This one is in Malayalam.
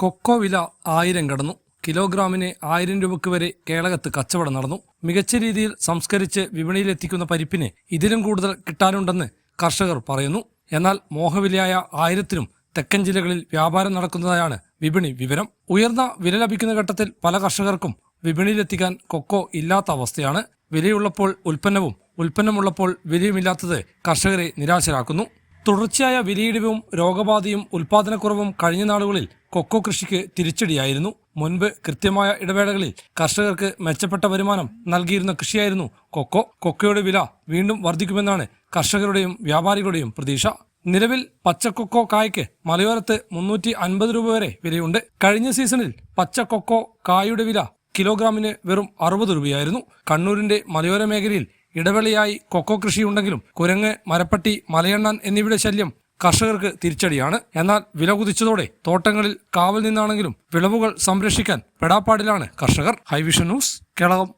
കൊക്കോ വില ആയിരം കടന്നു. കിലോഗ്രാമിന് ആയിരം രൂപയ്ക്ക് വരെ കേളകത്ത് കച്ചവടം നടന്നു. മികച്ച രീതിയിൽ സംസ്കരിച്ച് വിപണിയിലെത്തിക്കുന്ന പരിപ്പിന് ഇതിലും കൂടുതൽ കിട്ടാനുണ്ടെന്ന് കർഷകർ പറയുന്നു. എന്നാൽ മോഹവിലയായ ആയിരത്തിനും തെക്കൻ ജില്ലകളിൽ വ്യാപാരം നടക്കുന്നതായാണ് വിപണി വിവരം. ഉയർന്ന വില ലഭിക്കുന്ന ഘട്ടത്തിൽ പല കർഷകർക്കും വിപണിയിലെത്തിക്കാൻ കൊക്കോ ഇല്ലാത്ത അവസ്ഥയാണ്. വിലയുള്ളപ്പോൾ ഉൽപ്പന്നവും ഉൽപ്പന്നമുള്ളപ്പോൾ വിലയുമില്ലാത്തത് കർഷകരെ നിരാശരാക്കുന്നു. തുടർച്ചയായ വിലയിടിവും രോഗബാധയും ഉൽപാദനക്കുറവും കഴിഞ്ഞ നാളുകളിൽ കൊക്കോ കൃഷിക്ക് തിരിച്ചടിയായിരുന്നു. മുൻപ് കൃത്യമായ ഇടവേളകളിൽ കർഷകർക്ക് മെച്ചപ്പെട്ട വരുമാനം നൽകിയിരുന്ന കൃഷിയായിരുന്നു കൊക്കോ. കൊക്കോയുടെ വില വീണ്ടും വർദ്ധിക്കുമെന്നാണ് കർഷകരുടെയും വ്യാപാരികളുടെയും പ്രതീക്ഷ. നിലവിൽ പച്ചക്കൊക്കോ കായ്ക്ക് മലയോരത്ത് മുന്നൂറ്റി അൻപത് രൂപ വരെ വിലയുണ്ട്. കഴിഞ്ഞ സീസണിൽ പച്ചക്കൊക്കോ കായുടെ വില കിലോഗ്രാമിന് വെറും അറുപത് രൂപയായിരുന്നു. കണ്ണൂരിന്റെ മലയോര മേഖലയിൽ ഇടവേളയായി കൊക്കോ കൃഷിയുണ്ടെങ്കിലും കുരങ്ങ് മരപ്പട്ടി മലയണ്ണാൻ എന്നിവയുടെ ശല്യം കർഷകർക്ക് തിരിച്ചടിയാണ്. എന്നാൽ വില കുതിച്ചതോടെ തോട്ടങ്ങളിൽ കാവൽ നിന്നാണെങ്കിലും വിളവുകൾ സംരക്ഷിക്കാൻ പെടാപ്പാടിലാണ് കർഷകർ. High vision news Kelakam.